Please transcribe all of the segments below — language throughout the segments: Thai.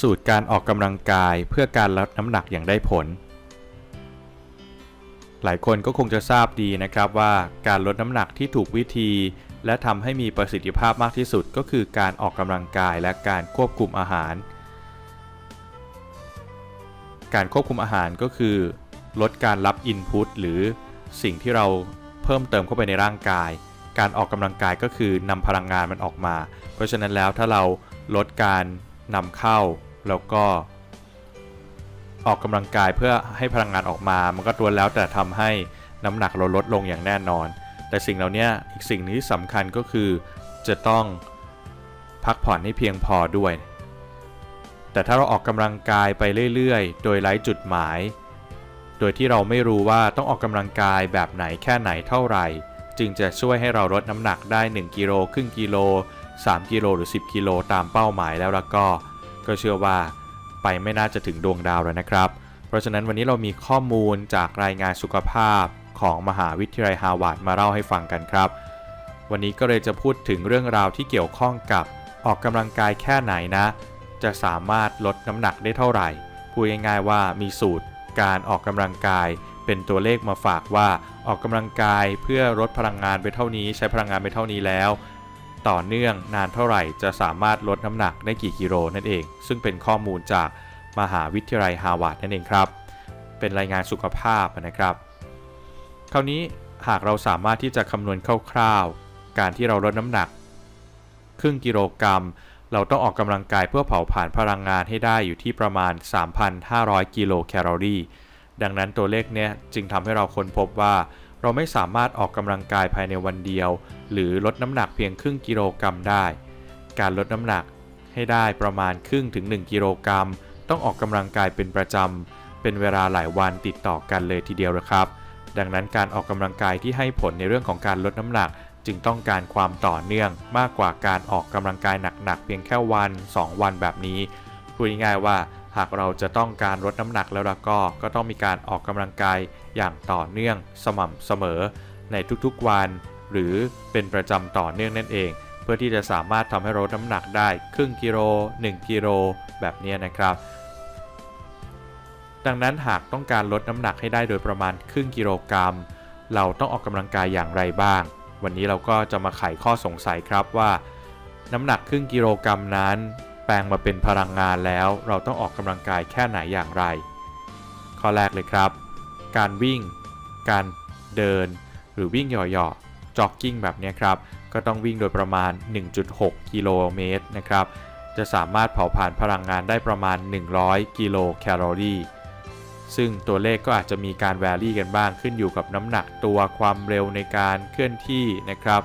สูตรการออกกำลังกายเพื่อการลดน้ำหนักอย่างได้ผล หลายคนก็คงจะทราบดีนะครับว่าการลดน้ำหนักที่ถูกวิธี และทำให้มีประสิทธิภาพมากที่สุดก็คือการออกกำลังกายและการควบคุมอาหาร การควบคุมอาหารก็คือ ลดการรับอินพุตหรือสิ่งที่เราเพิ่มเติมเข้าไปในร่างกาย การออกกำลังกายก็คือนำพลังงานมันออกมา เพราะฉะนั้นแล้วถ้าเราลดการนำเข้า แล้วก็ออกกำลังกายเพื่อให้พลังงานออกมา มันก็ตัวแล้วแต่ทำให้น้ำหนักเราลดลงอย่างแน่นอน แต่สิ่งเหล่านี้อีกสิ่งที่สำคัญก็คือจะต้องพักผ่อนให้เพียงพอด้วย แต่ถ้าเราออกกำลังกายไปเรื่อยๆ โดยไร้จุดหมาย โดยที่เราไม่รู้ว่าต้องออกกำลังกายแบบไหนแค่ไหนเท่าไหร่ จึงจะช่วยให้เราลดน้ำหนักได้ 1กิโลครึ่งกิโล3กิโลหรือ 10กิโลตามเป้าหมายแล้วแล้วก็ ก็เชื่อว่าไปไม่น่าจะถึงดวงดาวแล้วนะครับ เพราะฉะนั้นวันนี้เรามีข้อมูลจากรายงานสุขภาพของมหาวิทยาลัยฮาวาดมาเล่าให้ฟังกันครับ วันนี้ก็เลยจะพูดถึงเรื่องราวที่เกี่ยวข้องกับออกกำลังกายแค่ไหนนะ จะสามารถลดน้ำหนักได้เท่าไหร่ พูดง่ายๆว่ามีสูตรการออกกำลังกาย เป็นตัวเลขมาฝากว่าออกกำลังกายเพื่อลดพลังงานไปเท่านี้ ใช้พลังงานไปเท่านี้แล้ว ต่อเนื่องนานเท่าไหร่จะสามารถลดน้ำหนักได้กี่กิโลนั่นเอง ซึ่งเป็นข้อมูลจากมหาวิทยาลัยฮาวาดนั่นเองครับ เป็นรายงานสุขภาพนะครับ คราวนี้หากเราสามารถที่จะคำนวณคร่าวๆ การที่เราลดน้ำหนัก ครึ่งกิโลกรัม เราต้องออกกำลังกายเพื่อเผาผลาญพลังงานให้ได้อยู่ที่ประมาณ 3,500 กิโลแคลอรี่ ดังนั้นตัวเลขเนี้ยจึงทำให้เราค้นพบว่า เราไม่สามารถออกกำลังกายภายในวันเดียว หรือลดน้ำหนักเพียงครึ่งกิโลกรัมได้ การลดน้ำหนักให้ได้ประมาณครึ่งถึง 1 กิโลกรัม ต้องออกกำลังกายเป็นประจำ เป็นเวลาหลายวันติดต่อกันเลยทีเดียวนะครับ ดังนั้นการออกกำลังกายที่ให้ผลในเรื่องของการลดน้ำหนัก จึงต้องการความต่อเนื่องมากกว่าการออกกำลังกายหนักๆเพียงแค่วัน 2 วันแบบนี้พูดง่ายๆว่า หากเราจะต้องการลดน้ำหนักแล้วละก็ ก็ต้องมีการออกกำลังกายอย่างต่อเนื่องสม่ำเสมอ ในทุกๆวัน หรือเป็นประจำต่อเนื่องนั่นเอง เพื่อที่จะสามารถทำให้ลดน้ำหนักได้ครึ่งกิโล1กิโลแบบนี้นะครับ ดังนั้นหากต้องการลดน้ำหนักให้ได้โดยประมาณครึ่งกิโลกรัม เราต้องออกกำลังกายอย่างไรบ้าง วันนี้เราก็จะมาไขข้อสงสัยครับว่า น้ำหนักครึ่งกิโลกรัมนั้น ปลงมาเป็นพลังงานแล้ว เราต้องออกกำลังกายแค่ไหนอย่างไร ข้อแรกเลยครับ การวิ่ง การเดิน หรือวิ่งหยาะๆจ็อกกิ้งแบบนี้ครับ ก็ต้องวิ่งโดยประมาณ 1.6 กิโลเมตรนะครับ จะสามารถเผาผลาญพลังงานได้ประมาณ 100 กิโลแคลอรี่ ซึ่งตัวเลขก็อาจจะมีการแวรี่กันบ้างขึ้นอยู่กับน้ำหนักตัวความเร็วในการเคลื่อนที่นะครับ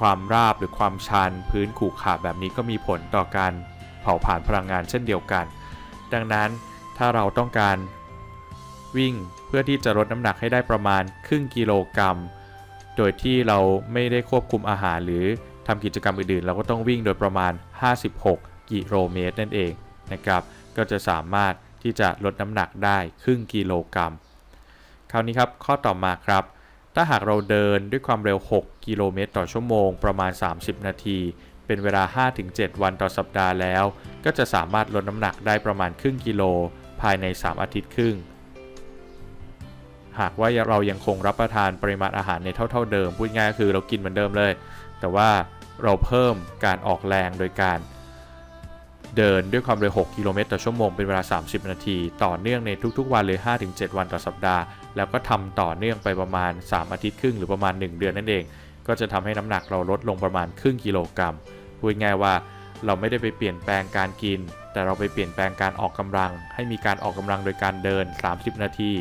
ความราบหรือความชันพื้นขรุขระแบบนี้ก็มีผลต่อการเผาผลาญพลังงานเช่นเดียวกัน ดังนั้นถ้าเราต้องการวิ่งเพื่อที่จะลดน้ำหนักให้ได้ประมาณครึ่งกิโลกรัม โดยที่เราไม่ได้ควบคุมอาหารหรือทำกิจกรรมอื่นๆ เราก็ต้องวิ่งโดยประมาณ 56 กิโลเมตรนั่นเองนะครับ ก็จะสามารถที่จะลดน้ำหนักได้ครึ่งกิโลกรัม คราวนี้ครับข้อต่อมาครับ ถ้าหากเราเดินด้วยความเร็ว 6 กิโลเมตรต่อชั่วโมงประมาณ 30 นาที เป็นเวลา 5-7 วันต่อสัปดาห์แล้ว ก็จะสามารถลดน้ำหนักได้ประมาณครึ่งกิโล ภายใน 3 อาทิตย์ครึ่ง หากว่าเรายังคงรับประทานปริมาณอาหารในเท่า ๆ เดิม พูดง่ายก็คือเรากินเหมือนเดิมเลย แต่ว่าเราเพิ่มการออกแรงโดยการเดินด้วยความเร็ว 6 กิโลเมตรต่อชั่วโมง เป็นเวลา 30 นาที ต่อเนื่องในทุกๆ วันเลย 5-7 วันต่อสัปดาห์ แล้วก็ทำต่อเนื่องไปประมาณ 3 อาทิตย์ครึ่งหรือประมาณ 1 เดือนนั่นเอง ก็จะทำให้น้ำหนักเราลดลงประมาณครึ่งกิโลกรัมพูดง่ายว่าเราไม่ได้ไปเปลี่ยนแปลงการกิน แต่เราไปเปลี่ยนแปลงการออกกำลัง ให้มีการออกกำลังโดยการเดิน 30 นาที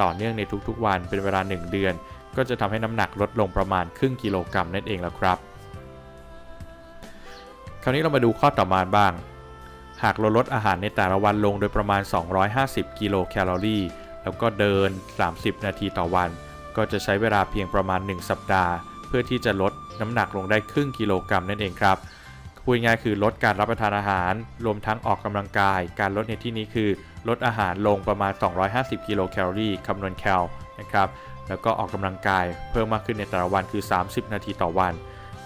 ต่อเนื่องในทุกๆ วันเป็นเวลา 1 เดือน ก็จะทำให้น้ำหนักลดลงประมาณครึ่งกิโลกรัมนั่นเองแล้วครับ คราวนี้เรามาดูข้อต่อมาบ้าง หากเราลดอาหารในแต่ละวันลงโดยประมาณ 250 กิโลแคลอรี่ แล้วก็เดิน 30 นาทีต่อวัน ก็จะใช้เวลาเพียงประมาณ 1 สัปดาห์ เพื่อที่จะลดน้ำหนักลงได้ครึ่งกิโลกรัมนั่นเองครับพูดง่ายคือลดการรับประทานอาหาร รวมทั้งออกกำลังกาย การลดในที่นี้คือ ลดอาหารลงประมาณ 250 กิโลแคลอรี่คำนวณแคลนะครับ แล้วก็ออกกำลังกายเพิ่มมากขึ้นในแต่ละวันคือ 30 นาทีต่อวัน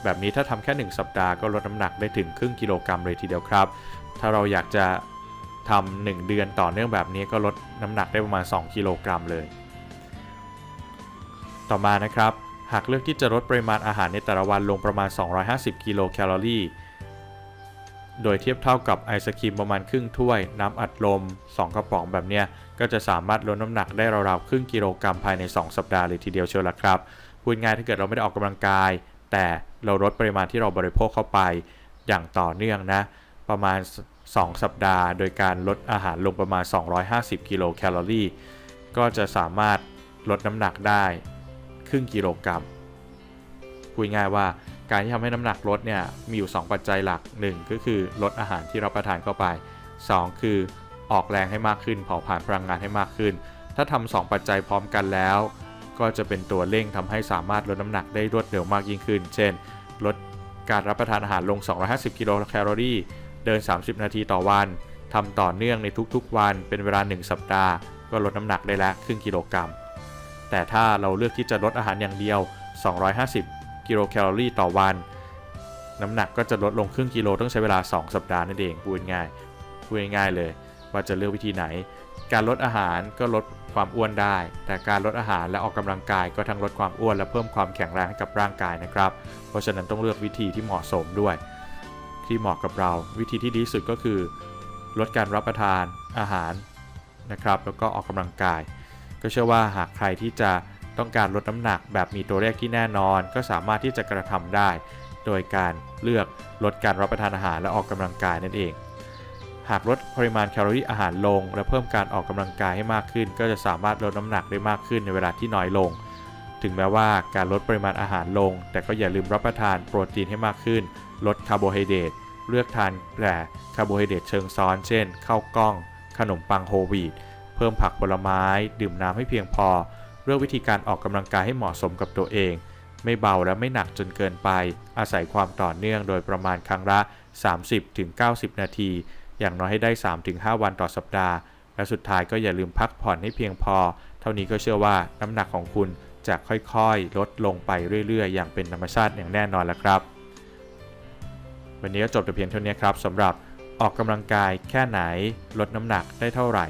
แบบนี้ถ้าทำแค่ 1 สัปดาห์ก็ลดน้ำหนักได้ถึงครึ่งกิโลกรัมเลยทีเดียวครับ ถ้าเราอยากจะ ทำหนึ่งเดือนต่อเนื่องแบบนี้ก็ลดน้ำหนักได้ประมาณ 2 กิโลกรัมเลย ต่อมานะครับ หากเลือกที่จะลดปริมาณอาหารในแต่ละวันลงประมาณ 250 กิโลแคลอรี่ โดยเทียบเท่ากับไอศครีมประมาณครึ่งถ้วย น้ำอัดลม 2 กระป๋องแบบเนี้ย ก็จะสามารถลดน้ำหนักได้ราวๆครึ่งกิโลกรัมภายใน 2 สัปดาห์เลยทีเดียวเชียวละครับ พูดง่ายถ้าเกิดเราไม่ได้ออกกำลังกาย แต่เราลดปริมาณที่เราบริโภคเข้าไปอย่างต่อเนื่องนะ ประมาณ 2 สัปดาห์ โดยการลดอาหารลงประมาณ 250 กิโลแคลอรี่ ก็จะสามารถลดน้ำหนักได้ครึ่งกิโลกรัมพูดง่ายว่าการที่ทำให้น้ำหนักลดเนี่ยมีอยู่ 2 ปัจจัยหลัก 1 ก็คือลดอาหารที่รับประทานเข้าไป 2 คือออกแรงให้มากขึ้นเผาผลาญพลังงานให้มากขึ้น ถ้าทำสองปัจจัยพร้อมกันแล้ว ก็จะเป็นตัวเร่งทำให้สามารถลดน้ำหนักได้รวดเร็วมากยิ่งขึ้น เช่น ลดการรับประทานอาหารลง 250 กิโลแคลอรี่ เดิน 30 นาทีต่อวันทำต่อเนื่องในทุกๆวันเป็นเวลา 1 สัปดาห์ ก็ลดน้ำหนักได้แล้วครึ่งกิโลกรัม แต่ถ้าเราเลือกที่จะลดอาหารอย่างเดียว 250 กิโลแคลอรี่ต่อวัน น้ำหนักก็จะลดลงครึ่งกิโลต้องใช้เวลา 2 สัปดาห์นั่นเองพูดง่ายพูดง่ายเลย ว่าจะเลือกวิธีไหน การลดอาหารก็ลดความอ้วนได้ แต่การลดอาหารและออกกำลังกายก็ทั้งลดความอ้วนและเพิ่มความแข็งแรงให้กับร่างกายนะครับ เพราะฉะนั้นต้องเลือกวิธีที่เหมาะสมด้วย ที่เหมาะกับเรา วิธีที่ดีที่สุดก็คือ ลดการรับประทานอาหารนะครับ แล้วก็ออกกำลังกาย ก็เชื่อว่าหากใครที่จะต้องการลดน้ำหนักแบบมีตัวเลขที่แน่นอน ก็สามารถที่จะกระทำได้ โดยการเลือกลดการรับประทานอาหารและออกกำลังกายนั่นเอง หากลดปริมาณแคลอรี่อาหารลง และเพิ่มการออกกำลังกายให้มากขึ้น ก็จะสามารถลดน้ำหนักได้มากขึ้นในเวลาที่น้อยลง ถึงแม้ว่าการลดปริมาณอาหารลง แต่ก็อย่าลืมรับประทานโปรตีนให้มากขึ้น ลดคาร์โบไฮเดรตเลือกทานแต่คาร์โบไฮเดรตเชิงซ้อน เช่นข้าวกล้อง ขนมปังโฮวีตเพิ่มผักผลไม้ ดื่มน้ำให้เพียงพอ เลือกวิธีการออกกำลังกายให้เหมาะสมกับตัวเอง ไม่เบาและไม่หนักจนเกินไป อาศัยความต่อเนื่องโดยประมาณครั้งละ 30-90 นาที อย่างน้อยให้ได้ 3-5 วันต่อสัปดาห์ และสุดท้ายก็อย่าลืมพักผ่อนให้เพียงพอ เท่านี้ก็เชื่อว่าน้ำหนักของคุณจะค่อยๆ ลดลงไปเรื่อยๆ อย่างเป็นธรรมชาติอย่างแน่นอนแล้วครับ วันนี้ก็จบแต่เพียงเท่านี้ครับสำหรับออกกำลังกายแค่ไหนลดน้ำหนักได้เท่าไหร่